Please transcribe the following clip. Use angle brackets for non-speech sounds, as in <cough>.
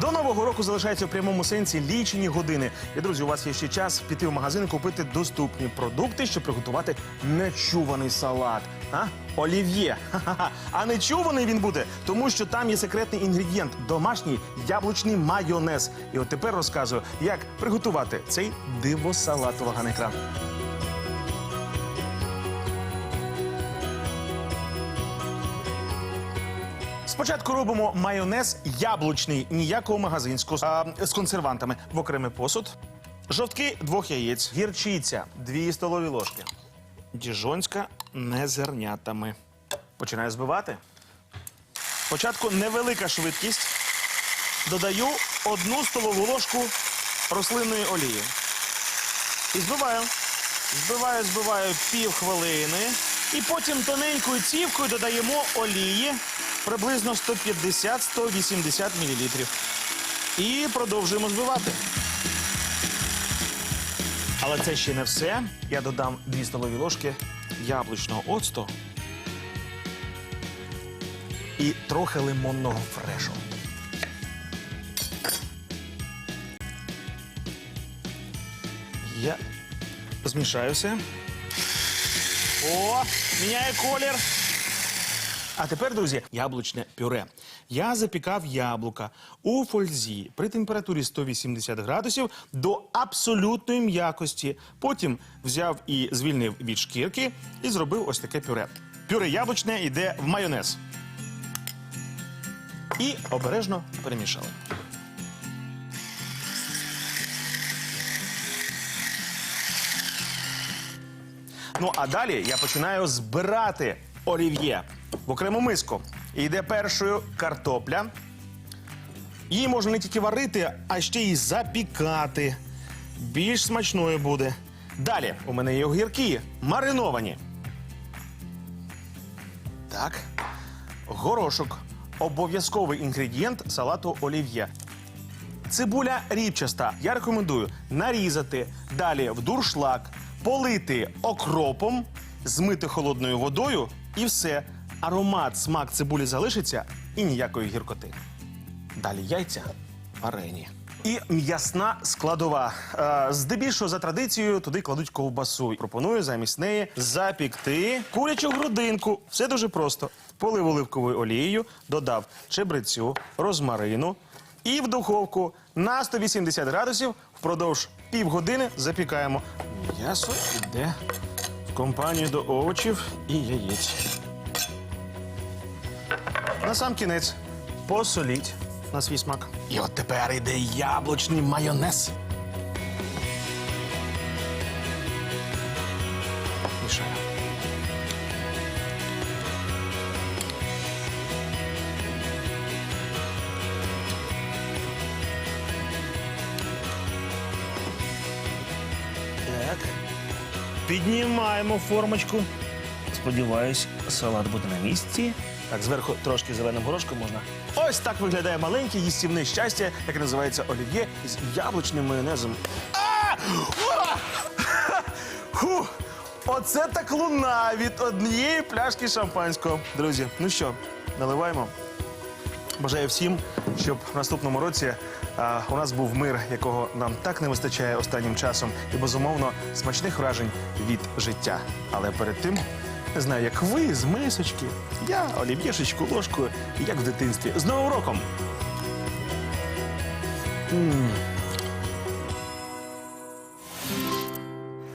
До нового року залишається в прямому сенсі лічені години. І друзі, у вас є ще час піти в магазин і купити доступні продукти, щоб приготувати нечуваний салат. А? Олів'є. А нечуваний він буде, тому що там є секретний інгредієнт домашній яблучний майонез. І от тепер розказую, як приготувати цей дивосалат. Увага на екран. Спочатку робимо майонез яблучний, ніякого магазинського а, з консервантами в окремий посуд. Жовтки двох яєць, гірчиця, дві столові ложки. Діжонська не зернятами. Починаю збивати. Спочатку невелика швидкість. Додаю одну столову ложку рослинної олії. І збиваю. Збиваю, збиваю пів хвилини. І потім тоненькою цівкою додаємо олії приблизно 150-180 мл. І продовжуємо збивати. Але це ще не все. Я додам 2 столові ложки яблучного оцту і трохи лимонного фрешу. Я змішаю все. О, міняє колір. А тепер, друзі, яблучне пюре. Я запікав яблука у фользі при температурі 180 градусів до абсолютної м'якості. Потім взяв і звільнив від шкірки і зробив ось таке пюре. Пюре яблучне йде в майонез. І обережно перемішали. Ну а далі я починаю збирати олів'є в окрему миску. Йде першою картопля. Її можна не тільки варити, а ще й запікати. Більш смачною буде. Далі у мене є огірки мариновані. Так. Горошок. Обов'язковий інгредієнт салату олів'є. Цибуля ріпчаста. Я рекомендую нарізати, далі в дуршлаг, полити окропом, змити холодною водою і все. Аромат, смак цибулі залишиться і ніякої гіркоти. Далі яйця варені. І м'ясна складова. Е, Здебільшого за традицією туди кладуть ковбасу. Пропоную замість неї запікти курячу грудинку. Все дуже просто. Полив оливковою олією, додав чебрецю, розмарину і в духовку на 180 градусів впродовж півгодини запікаємо. М'ясо йде в компанію до овочів і яєць. На сам кінець посоліть на свій смак. І от тепер йде яблучний майонез. Мішаю. Так. Піднімаємо формочку. Сподіваюсь, салат буде на місці. Так, зверху трошки зеленим горошком можна. Ось так виглядає маленьке їстівне щастя, яке називається олів'є з яблучним майонезом. А! Уа! <laughs> Фу! Оце так луна від однієї пляшки шампанського. Друзі, ну що, наливаємо. Бажаю всім, щоб в наступному році а, у нас був мир, якого нам так не вистачає останнім часом, і безумовно смачних вражень від життя. Але перед тим не знаю, як ви з мисочки, я олів'єшечку ложкою, як в дитинстві. З Новим роком! М.